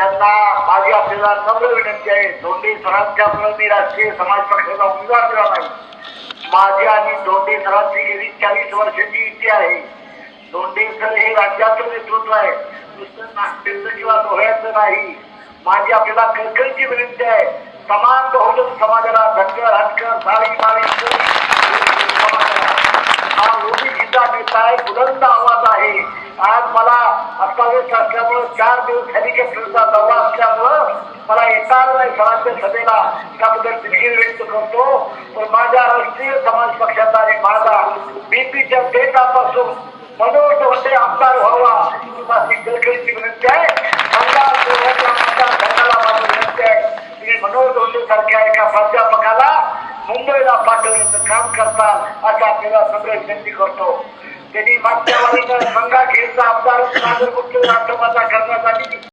त्यांना माझी आपल्याला नम्र विनंती आहे. धोंडे सरांच्यामुळे मी राष्ट्रीय समाज पक्षाचा उमेदवार दिला नाही. माझी आणि धोंडे सरांची गेली चाळीस वर्षाची इच्छा आहे. धोंडे सर हे राज्याचं नेतृत्व आहे. नुसतं नागपूरचं किंवा डोळ्याचं नाही. माझी आपल्याला कळकळीची विनंती आहे. समान बहुजन समाजाला धनगर हटकर साळी माळी हा हा जिल्हा नेता आहे बुलंद मला असल्यामुळं चार दिवस हेलिकॉप्टरचा दौरा असल्यामुळं मला येणार नाही सरांच्या सभेला त्याबद्दल दिलगिरी व्यक्त करतो. पण माझ्या राष्ट्रीय समाज पक्षाचा आणि माझा बीपीच्या डेटापासून मनोज होते आमदार व्हावा ही माझी कळकळीची विनंती आहे. विनंती आहे. तुम्ही मनोज धोंडे सारख्या एका प्राध्यापकाला मुंबईला पाठवण्याचं काम करतात अशा आपल्याला सगळे विनंती करतो. त्यांनी मागच्या गंगाखेडचा कुठलं नागरगुप्त